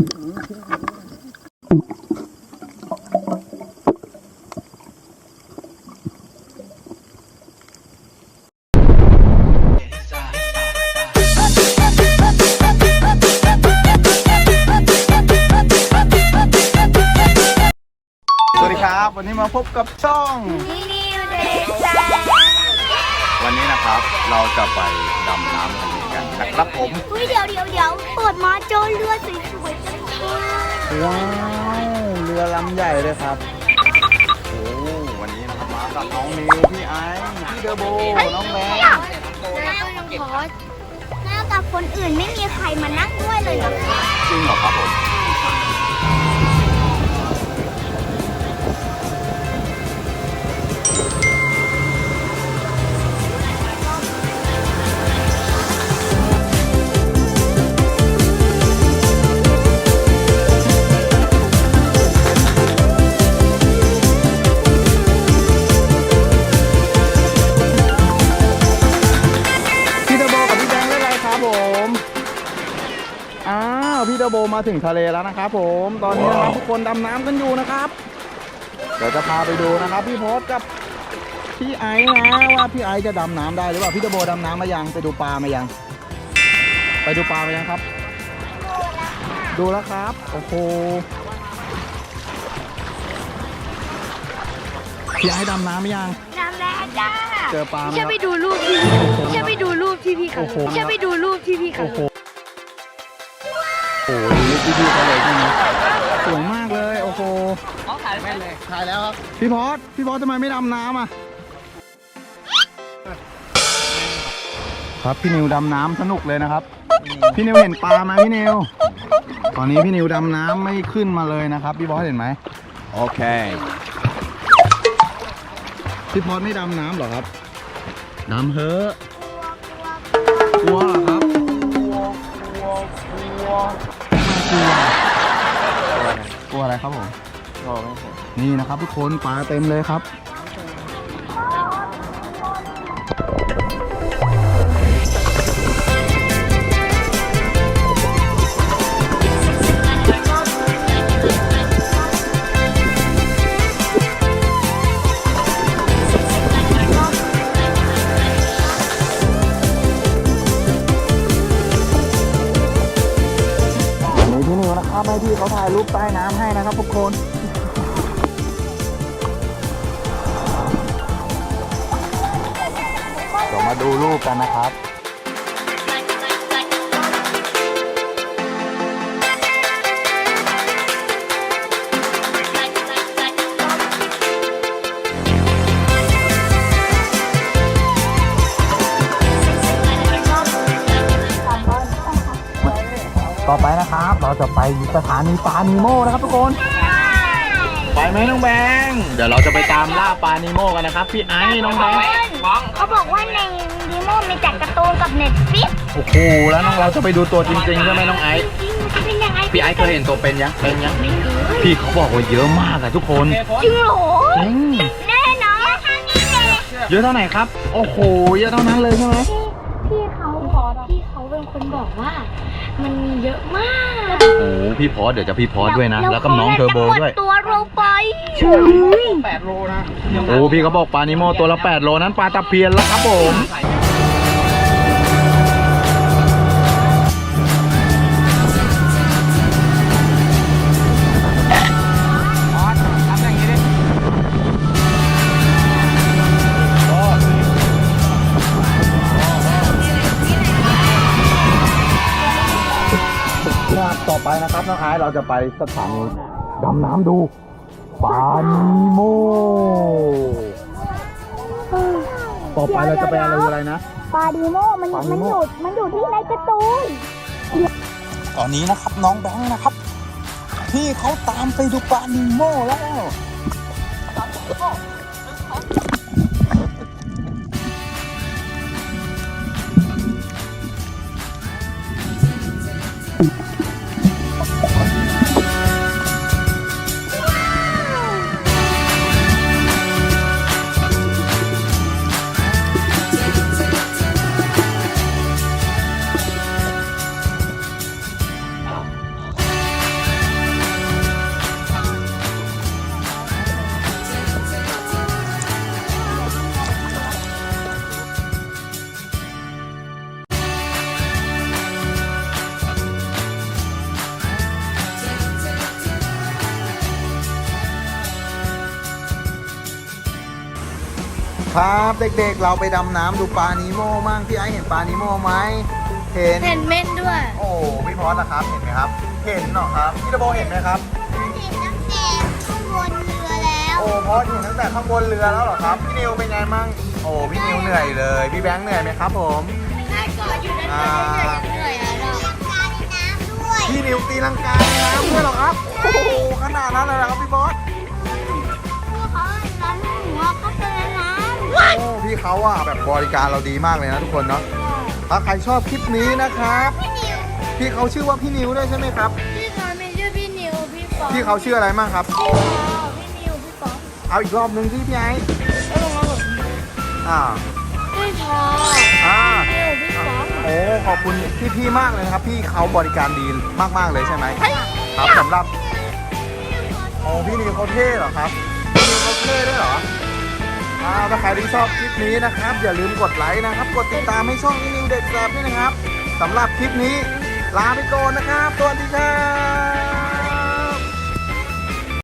สวัสดีครับ วันนี้มาพบกับช่องนี่นิวเดซ่าวันนี้นะครับเราจะไปดำน้ำทะเลกั นนะครับผมอุ้ยเดี๋ยวเดี๋ยวเดี๋ยวเปิดมาเจอเรือสวยๆจังเลยว้าวเรือลำใหญ่เลยครับโอ้วันนี้นะครับมากับน้องนิวพี่ไอซ์พี่เดอร์โบน้องแบงค์แล้วก็น้องพอสหน้ากับคนอื่นไม่มีใครมานั่งด้วยเลยนะคะจริงเหรอครับผม ผมอ้าวพี่เดอะโบมาถึงทะเลแล้วนะครับผม ตอนนี้นะครับทุกคนดำน้ำกันอยู่นะครับ เดี๋ยวจะพาไปดูนะครับพี่โพสกับพี่ไอซ์นะว่าพี่ไอซ์จะดำน้ำได้หรือเปล่าพี่เดอะโบดำน้ำมายังไปดูปลามายัง ไปดูปลามายังครับ ดูแล้วครับโอ้โหพี่ไอซ์ดำน้ำมายังน้ำแร่จ้า เจอปลาไหมคแค่รับ ไปดูรูปที่แค่ไปดูรูปที่พี่เขาโอ้โห แค่ไปดูรูปที่พี่เขาโอ้โห โอ้โหดูพี่พี่เขาเลยใช่ไหมสวยมากเลย โอ้โหถ่ายไปเลยถ่ายแล้วครับพี่พอสพี่พอสทำไมไม่ดำน้ำอะ ครับพี่นิวดำน้ำสนุกเลยนะครับ พี่นิวเห็นปลาไหมพี่นิว ตอนนี้พี่นิวดำน้ำไม่ขึ้นมาเลยนะครับ พี่บอสเห็นไหม โอเค พี่พอสไม่ดำน้ำเหรอครับดำเฮ้อะกลัวเหรอครับกลัวกลัวกลัวกลัวกลัวอะไรครับผมนี่นะครับทุกคนปลาเต็มเลยครับ พี่เขาถ่ายรูปใต้น้ำให้นะครับทุกคนเดี๋ยวมาดูรูปกันนะครับ เราจะไปสถานีปลานีโมนะครับทุกคน ไปไหมน้องแบงค์เดี๋ยวเราจะไปตามล่าปลานีโมกันนะครับ พี่ไอ้น้องแบงค์เขาบอกว่าในดีโมมีจัดการ์ตูนกับเน็ตฟิกโอ้โหแล้วน้องเราจะไปดูตัวจริงๆใช่ไหมน้องไอซ์จริงมันจะเป็นยังไงพี่ไอซ์เคยเห็นตัวเป็นยังเป็นยังพี่เขาบอกว่าเยอะมากอะทุกคนจริงเหรอจริงแน่นอนทางนี้เลยเยอะเท่าไหร่ครับ โอ้โหเยอะเท่านั้นเลยใช่ไหมพี่เขาขอ พี่เขาเป็นคนบอกว่า มันมีเยอะมากโอ้โหพี่พอสเดี๋ยวจะพี่พอสด้วยนะ แล้วก็น้องเทอร์โบด้วย ตัวเราไปแปดโลนะโอ้พี่เขาบอกปลานิโมตัวละ 8 โลนั้นปลาตะเพียนแล้วครับผม นะครับน้องไอซ์เราจะไปสถานีดำน้ำดูปลานิโมต่อไปเราจะไปอะไรอะไรนะ ปลาดีโมมันปลาดีมันโม่ อยู่มันอยู่ที่ในการ์ตูนตอนนี้นะครับน้องแบงค์นะครับพี่เขาตามไปดูปลานิโมแล้ว ครับเด็กๆ เราไปดำน้ำดูปลานีโม่มั่งพี่ไอซ์เห็นปลานีโม่ไหมเห็น เห็นเม่นด้วยโอ้พี่พอสนะครับเห็นไหมครับ เห็นเหรอครับพี่ตะโบเห็นไหมครับ เห็นตั้งแต่ข้างบนเรือแล้วโอ้พอสเห็นตั้งแต่ข้างบนเรือแล้วเหรอครับพี่นิวเป็นไงมั่งโอ้พี่นิวเหนื่อยเลยพี่แบงค์เหนื่อยไหมครับผมใช่ก่อนอยู่นั่นเลยเหนื่อยอะเราการในน้ำด้วยพี่นิวตีลังกาในน้ำด้วยเหรอครับโอ้โหขนาดนั้นเลยเหรอครับพี่บอส พี่เขาอะแบบบริการเราดีมากเลยนะทุกคนเนาะถ้าใครชอบคลิปนี้นะครับ พี่นิวพี่เขาชื่อว่าพี่นิวด้วยใช่ไหมครับ พี่เขาไม่ชื่อพี่นิวพี่ปองพี่เขาชื่ออะไรมั่งครับ พี่เขาพี่นิวพี่ปองเอาอีกรอบหนึ่งที่พี่ไอซ์แล้วลงมาแบบอ่าพี่พออ่าพี่นิวพี่ปองโอ้ขอบคุณพี่พี่ๆมากเลยนะครับ พี่เขาบริการดีมากๆเลยใช่ไหมครับสำหรับโอ้พี่นิวเขาเท่เหรอครับพี่นิวเขาเท่ด้วยเหรออ่า ถ้าใครที่ชอบคลิปนี้นะครับ อย่าลืมกดไลค์นะครับ กดติดตามให้ช่องนิวเด็กแสบด้วยนะครับสำหรับคลิปนี้ลาไปก่อนนะครับสวัสดีครับ